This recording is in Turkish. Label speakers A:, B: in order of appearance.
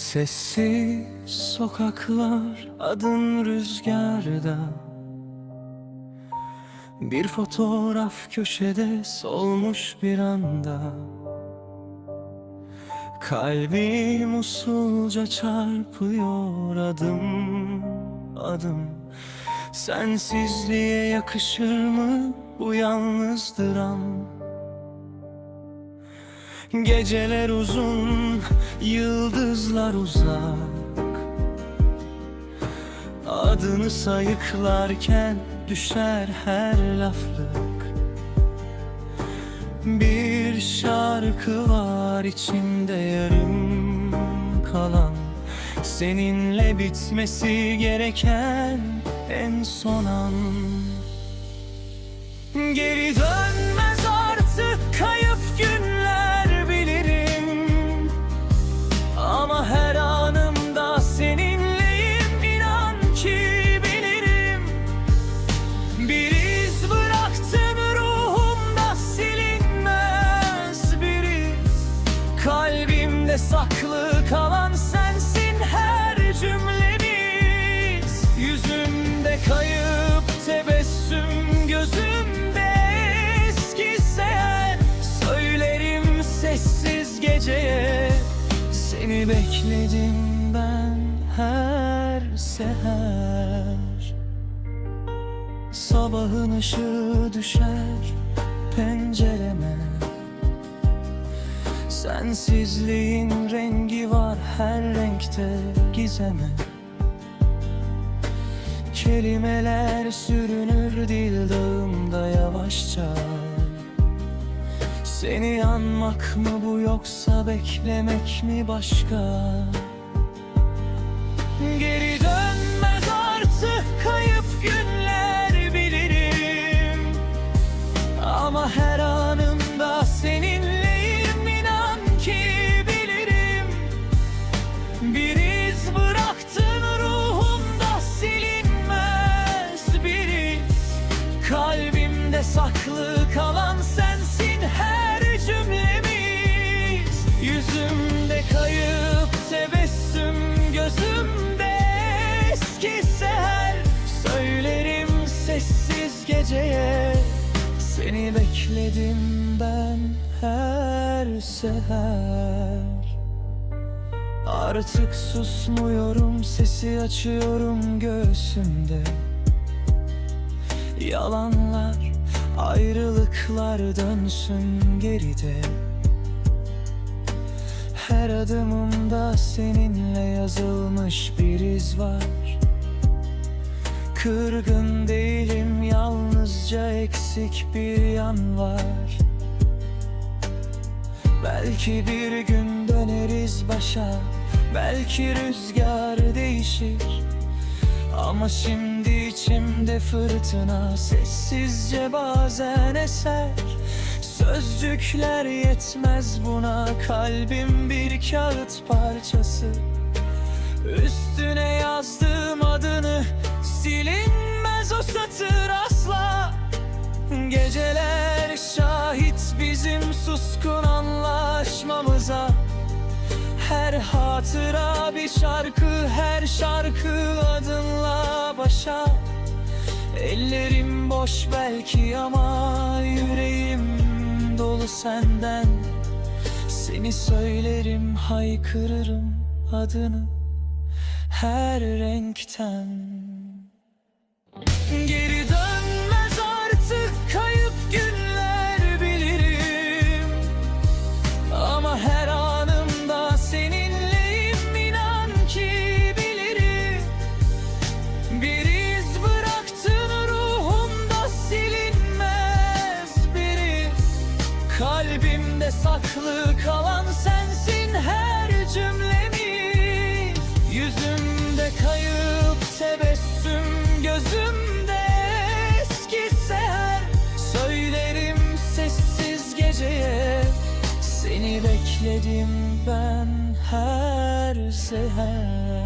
A: Sessiz sokaklar adın rüzgarda. Bir fotoğraf köşede solmuş bir anda. Kalbim usulca çarpıyor adım adım. Sensizliğe yakışır mı bu yalnız dram? Geceler uzun, yıldızlar uzak. Adını sayıklarken düşer her laflık. Bir şarkı var içimde yarım kalan. Seninle bitmesi gereken en son an. Geri dönmez Bekledim ben her seher. Sabahın ışığı düşer pencereme. Sensizliğin rengi var her renkte gizeme. Kelimeler sürünür dil yavaşça Seni anmak mı bu yoksa beklemek mi başka? Geri dönmez artık kayıp günler bilirim. Ama her anımda seninleyim inan ki bilirim. Bir iz bıraktın ruhumda silinmez bir iz. Kalbimde saklı kalan sensin her geceye. Seni bekledim ben her seher. Artık susmuyorum sesi açıyorum göğsümde. Yalanlar ayrılıklar dönsün geride. Her adımımda seninle yazılmış bir iz var Kırgın değilim yalnızca eksik bir yan var. Belki bir gün döneriz başa Belki rüzgar değişir. Ama şimdi içimde fırtına Sessizce bazen eser. Sözcükler yetmez buna Kalbim bir kağıt parçası. Üstüne yazdığım Silinmez o satır asla. Geceler şahit bizim suskun anlaşmamıza. Her hatıra bir şarkı, her şarkı adınla başa. Ellerim boş belki ama yüreğim dolu senden. Seni söylerim, haykırırım adını her renkten Geri dönmez artık kayıp günler bilirim. Ama her anımda seninleyim inan ki bilirim. Bir iz bıraktın ruhumda silinmez bir iz Kalbimde saklı kalan sensin her cümlemiz. Yüzümde kayıp tebessüm gözümde bekledim ben her seher